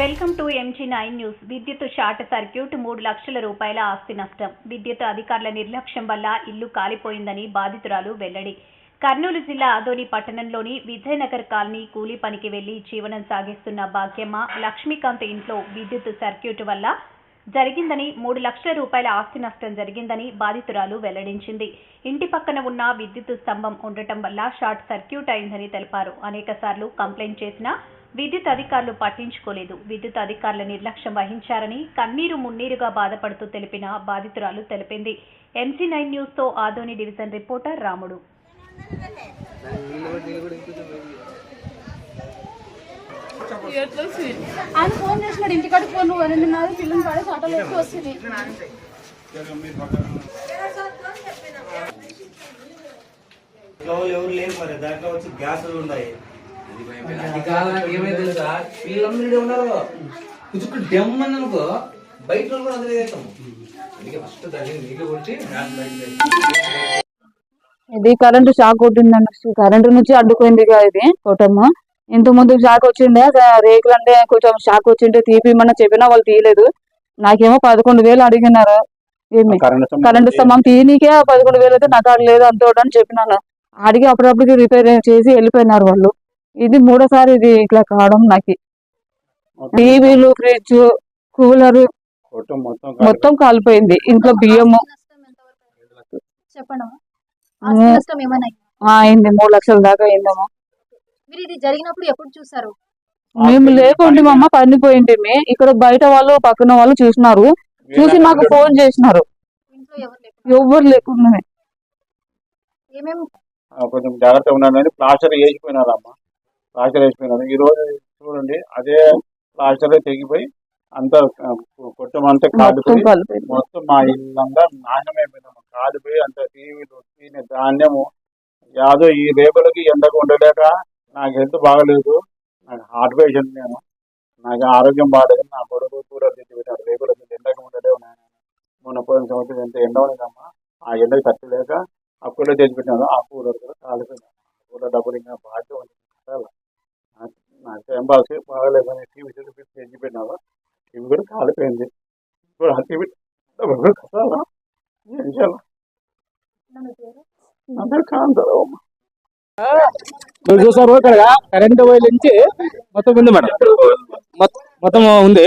Nine news. విద్యుత్ short circuit మూడు లక్షల రూపాయల ఆస్తి నష్టం. విద్యుత్ అధికారుల నిర్లక్ష్యం వల్ల ఇల్లు కాలిపోయిందని బాధితురాలు వెల్లడి. కర్నూలు జిల్లా ఆదోని పట్టణంలోని విజయనగర్ కాలనీ కూలీ పనికి వెళ్ళి జీవనం సాగిస్తున్న భాగ్యమ్మ లక్ష్మీకాంత్ ఇంట్లో విద్యుత్ సర్క్యూట్ వల్ల జరిగిందని మూడు లక్షల రూపాయల ఆస్తి నష్టం జరిగిందని బాధితురాలు వెల్లడించింది. ఇంటి పక్కన ఉన్న విద్యుత్ స్తంభం ఉండటం వల్ల షార్ట్ సర్క్యూట్ అయిందని తెలిపారు. అనేకసార్లు కంప్లైంట్ చేసినా విద్యుత్ అధికారులు పట్టించుకోలేదు. విద్యుత్ అధికారుల నిర్లక్ష్యం వహించారని కన్నీరు మున్నీరుగా బాధపడుతూ తెలిపిన బాధితురాలు తెలిపింది. ఎంసీ నైన్ న్యూస్తో ఆదోని డివిజన్ రిపోర్టర్ రాముడు. ఆయన ఫోన్ చేసినాడు. ఇంటికాడ ఫోన్ నువ్వు ఎనిమిదిన్నర పిల్లలు పడేసి ఆటోలో ఎక్కి వస్తుంది ఎవరు ఎవరు లేరు మరి? దాంట్లో వచ్చి గ్యాసులు ఉన్నాయి అది కాదు నాకు ఏమైంది తెలుసా? వీళ్ళందరూ ఈడే ఉన్నారు. కుచుకు డెమ్ అని అనుకో బయట వాళ్ళు కూడా అందరూ చేస్తాము అందుకే ఫస్ట్ దాన్ని నీళ్ళు కొట్టి మ్యాథ్ బయట ఇది కరెంటు షాక్ కొట్టిందండి. కరెంటు నుంచి అడ్డుకుంది కదా ఇది కొట్టమ్మ ఇంత ముందు షాక్ వచ్చిండే రేకులు అంటే కొంచెం షాక్ వచ్చింటే తీపిమన్నా చెప్పినా వాళ్ళు తీయలేదు. నాకేమో పదకొండు వేలు అడిగినారు. ఏమి? కరెంటు స్తంభం తీయనీకే పదకొండు వేలు అయితే నాకు లేదు అంత అని చెప్పినాను. అడిగి అప్పుడప్పుడు రిపేర్ చేసి వెళ్ళిపోయినారు వాళ్ళు. ఇది మూడోసారి ఇది ఇట్లా కావడం నాకు. టీవీలు ఫ్రిడ్జ్ కూలర్ మొత్తం మొత్తం కాలిపోయింది. ఇంట్లో బియ్యము. అయింది? మూడు లక్షల దాకా అయిందమ్మా. మీరు ఇది జరిగినప్పుడు ఎప్పుడు చూసారు? మేము లేకుంటే మా అమ్మ పనిపోయింది ఇక్కడ బయట వాళ్ళు పక్కన వాళ్ళు చూసినారు. చూసి మాకు ఫోన్ చేసినారు. ఇంట్లో ఎవరు లేకుండా? ఎవ్వరు లేకుండా ఏమేమి ఆ, కొంచెం జాగ్రత్తగా ఉండాలని ప్లాస్టర్ వేసిపోయినారు వేసిపోయినారు ఈ రోజు చూడండి అదే ప్లాస్టర్ తెగిపోయి అంతా ఆ, కొట్టం అంతా మొత్తం కాలిపోయి మొత్తం మా ఇల్లంతా నాశనమైపోయిందమ్మ కాలిపోయి అంత టీవీలు తినే ధాన్యము. యాదో ఈ రేపులకి ఎండకు ఉండలేక నాకు హెల్త్ బాగలేదు. నాకు హార్ట్ పేషెంట్ నేను. నాకు ఆరోగ్యం బాగాలేదు నా కొడుకు కూలర్ తెచ్చి పెట్టాడు. రేపులకి ఎండకు ఉండలేవు నేను మొన్న పోయిన సంవత్సరం ఎంత ఎండ ఉన్నదమ్మా ఆ ఎండకు తట్టలేక ఆ కూలర్ తెచ్చి పెట్టాను ఆ కూలర్ కూడా కాలిపోయింది. కూలర్ డబ్బులు ఇంకా. నాకు నాకు బాగాలేదని టీవీ సర్టిఫికేట్ అని టీవీ టీవీ కూడా కాలిపోయింది. ఇప్పుడు ఆ టీవీ డబ్బులు కట్టాలా ఏం చేయాలి? అందరూ కాంతారు అమ్మ. మీరు చూసారు ఇక్కడ కరెంట్ వైర్ నుంచి మొత్తం ఉంది మేడం. మొత్తం- ఉంది.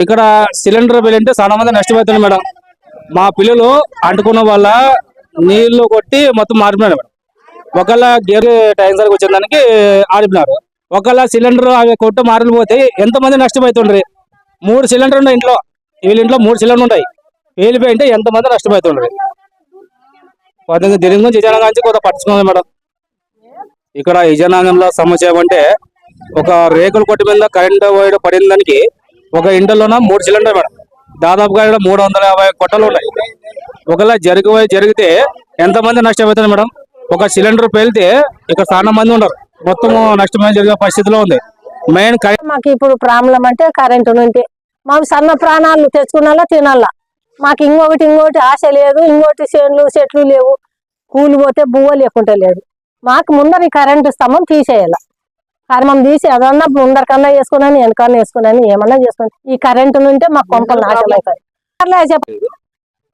ఇక్కడ సిలిండర్ బిల్ అంటే చాలా మంది నష్టపోతుంది మేడం. మా పిల్లలు అంటుకున్న వల్ల నీళ్ళు కొట్టి మొత్తం మారిపోయాడు మేడం. ఒకళ్ళ గేర్ టైం సరిగ్గా వచ్చిన దానికి ఆడిపోయినారు ఒకవేళ సిలిండర్ అవి కొట్టి మారిపోతే ఎంతమంది నష్టపోతుండ్రి? మూడు సిలిండర్ ఉన్నాయి ఇంట్లో. వీళ్ళ ఇంట్లో మూడు సిలిండర్ వీలిపోయి ఉంటే ఎంతమంది నష్టపోతుండ్రి? పద్దెనిమిది దీని గురించి విజయనగరం నుంచి కొంత పట్టించుకోవాలి మేడం. ఇక్కడ విజయనగరంలో సమస్య ఏమంటే ఒక రేకుల కొట్టు మీద కరెంటు వైర్ పడిన దానికి ఒక ఇంటిలోన మూడు సిలిండర్ మేడం. దాదాపుగా ఇక్కడ మూడు వందల యాభై కొట్టలు ఉన్నాయి. ఒకవేళ జరిగి జరిగితే ఎంతమంది నష్టపోతుంది మేడం? ఒక సిలిండర్ పేలితే ఇక్కడ చాలా మంది ఉన్నారు మొత్తం నష్టమైన జరిగే పరిస్థితిలో ఉంది. మెయిన్ మాకు ఇప్పుడు ప్రాబ్లం అంటే కరెంటు నుండి మాకు సన్న ప్రాణాలు తెచ్చుకున్నాలా తినాలా? మాకు ఇంకొకటి ఇంకొకటి ఆశ లేదు ఇంకొకటి చేనులు చెట్లు లేవు. కూలి పోతే బువ్వ లేకుండా లేదు. మాకు ముందర ఈ కరెంటు స్తంభం తీసేయాల? కర్మం తీసి అదన్నా ముందరకన్నా వేసుకున్నాను వెనకన్నా వేసుకున్నాను ఏమన్నా చేసుకున్నాను ఈ కరెంటు నుంటే మాకు కొంపలు నాశనం అవుతాయి. అట్లా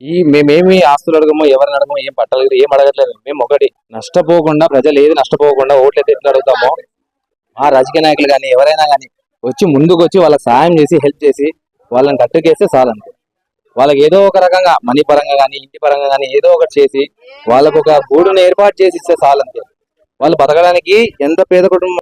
ఈ మేమేమి ఆస్తులు అడగమో ఎవరిని అడగమో ఏం పట్టలేదు ఏం అడగట్లేదు. మేము ఒకటి నష్టపోకుండా ప్రజలు ఏది నష్టపోకుండా ఓట్లు అయితే ఎట్లా అడుగుతామో మా రాజకీయ నాయకులు కానీ ఎవరైనా కానీ వచ్చి ముందుకు వచ్చి వాళ్ళకి సాయం చేసి హెల్ప్ చేసి వాళ్ళని కట్టుకేస్తే చాలంతే. వాళ్ళకి ఏదో ఒక రకంగా మనీ పరంగా కానీ ఇంటి పరంగా కానీ ఏదో ఒకటి చేసి వాళ్ళకు ఒక గూడుని ఏర్పాటు చేసి ఇస్తే చాలంతే. వాళ్ళు బతకడానికి ఎంత పేద కుటుంబం